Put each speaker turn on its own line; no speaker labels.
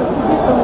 Слава